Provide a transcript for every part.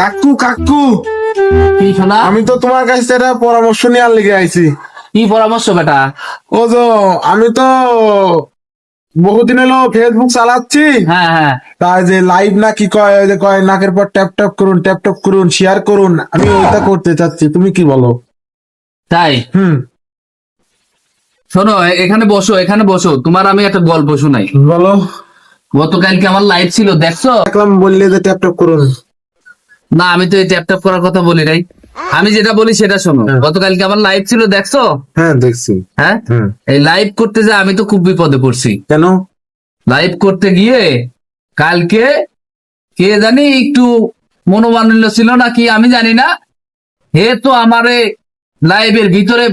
কাকু কাকু। কি শোনা? আমি তো তোমার কাছে একটা পরামর্শ লেগে আইছি। কি পরামর্শ বেটা? ও তো আমি তো বহুদিন হলো ফেসবুক চালাচ্ছি। হ্যাঁ হ্যাঁ। তাই যে লাইভ না কি কয় যে কয় নাকের পর ট্যাপ ট্যাপ করুন ট্যাপ ট্যাপ করুন শেয়ার করুন। আমি ওইটা করতে চাচ্ছি তুমি কি বলো? তাই? হুম। শোনো এখানে বসো এখানে বসো। তোমার আমি একটা গল্প শোনাই। বলো। গতকালকে আমার লাইভ ছিল দেখছ? দেখলাম বললে যে ট্যাপ ট্যাপ করুন। না আমি তো এই ট্যাপ ট্যাপ করার কথা বলি নাই। আমি যেটা বলি সেটা শোনো। হ্যাঁ। গতকালকে আমার লাইভ ছিল দেখছ? হ্যাঁ দেখছি। হ্যাঁ? এই লাইভ করতে যা আমি তো খুব বিপদে পড়ছি। কেন? লাইভ করতে গিয়ে কালকে কে জানি একটু মনোমালিন্য ছিল নাকি আমি জানি না। হে তো আমারে লাইভের ভিতরে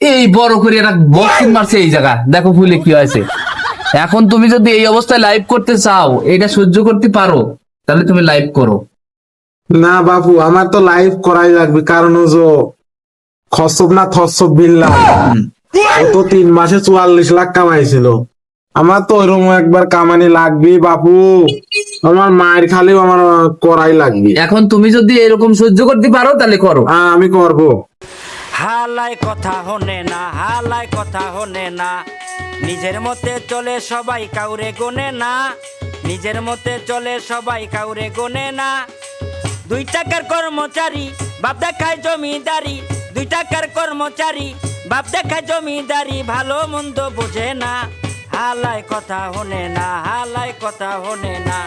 এই বড় করে একটা বক্সিং মারছে এই জায়গা। দেখো ফুলে কি হয়েছে। এখন তুমি যদি এই অবস্থায় লাইভ করতে চাও এটা সহ্য করতে পারো তাহলে তুমি লাইভ করো। না বাবু আমার তো লাইভ করাই লাগবে কারণ ও যে খসব না থসব বিল্লা ও তো তিন মাসে চুয়াল্লিশ লাখ কামাইছিল। আমার তো ওইরকম একবার কামানি লাগবে বাপু। আমার মায়ের খালিও আমার করাই লাগবে। এখন তুমি যদি এরকম সহ্য করতে পারো তাহলে করো। হ্যাঁ আমি করব। হালাই কথা হনে না হালাই কথা হনে না। নিজের মতে চলে সবাই কাউরে গোনে না। নিজের মতে চলে সবাই কাউরে গোনে না। দুই টাকার কর্মচারী, বাপ দেখায় জমিদারি। দুই টাকার কর্মচারী, বাপ দেখায় জমিদারি ভালো মন্দ বোঝে না। হালায় কথা হনে না, হালায় কথা হনে না।